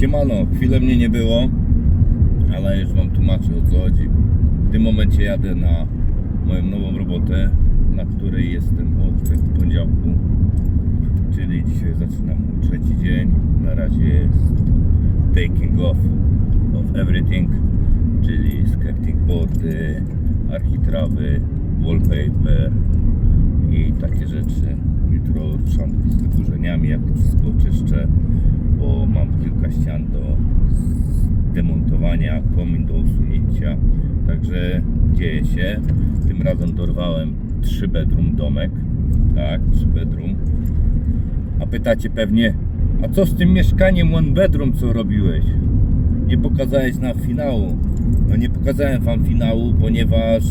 Siemano, chwilę mnie nie było, ale już wam tłumaczę o co chodzi. W tym momencie jadę na moją nową robotę, na której jestem od poniedziałku. Czyli dzisiaj zaczynam mój trzeci dzień. Na razie jest taking off of everything, czyli skirting boardy, architrawy, wallpaper i takie rzeczy. Jutro ruszam z wyburzeniami, jak to wszystko oczyszczę, bo mam kilka ścian do demontowania, komin do usunięcia. Także dzieje się. Tym razem dorwałem 3 bedroom domek. Tak, 3 bedroom. A pytacie pewnie, a co z tym mieszkaniem one bedroom, co robiłeś? Nie pokazałeś nam finału. No nie pokazałem wam finału, ponieważ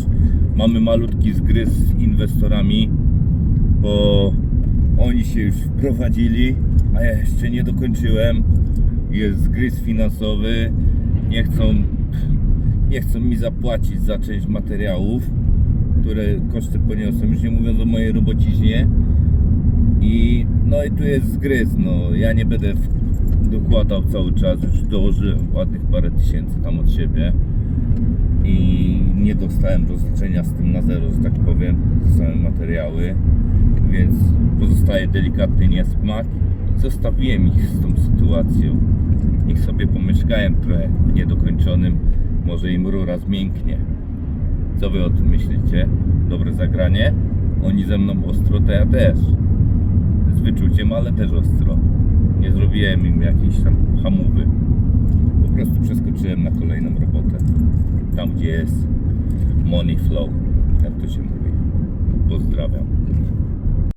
mamy malutki zgryz z inwestorami, bo oni się już wprowadzili, a ja jeszcze nie dokończyłem. Jest zgryz finansowy. Nie chcą, nie chcą mi zapłacić za część materiałów, które koszty poniosłem, już nie mówiąc o mojej robociźnie. I no i tu jest zgryz, no ja nie będę dokładał cały czas, już dołożyłem ładnych parę tysięcy tam od siebie i nie dostałem rozliczenia z tym na zero, że tak powiem, dostałem materiały, więc pozostaje delikatny niesmak i zostawiłem ich z tą sytuacją. Pomieszkałem trochę w niedokończonym, może im rura zmięknie. Co wy o tym myślicie? Dobre zagranie? Oni ze mną ostro, to ja też z wyczuciem, ale też ostro. Nie zrobiłem im jakiejś tam hamowy. Po prostu przeskoczyłem na kolejną robotę. Tam, gdzie jest money flow, jak to się mówi. Pozdrawiam.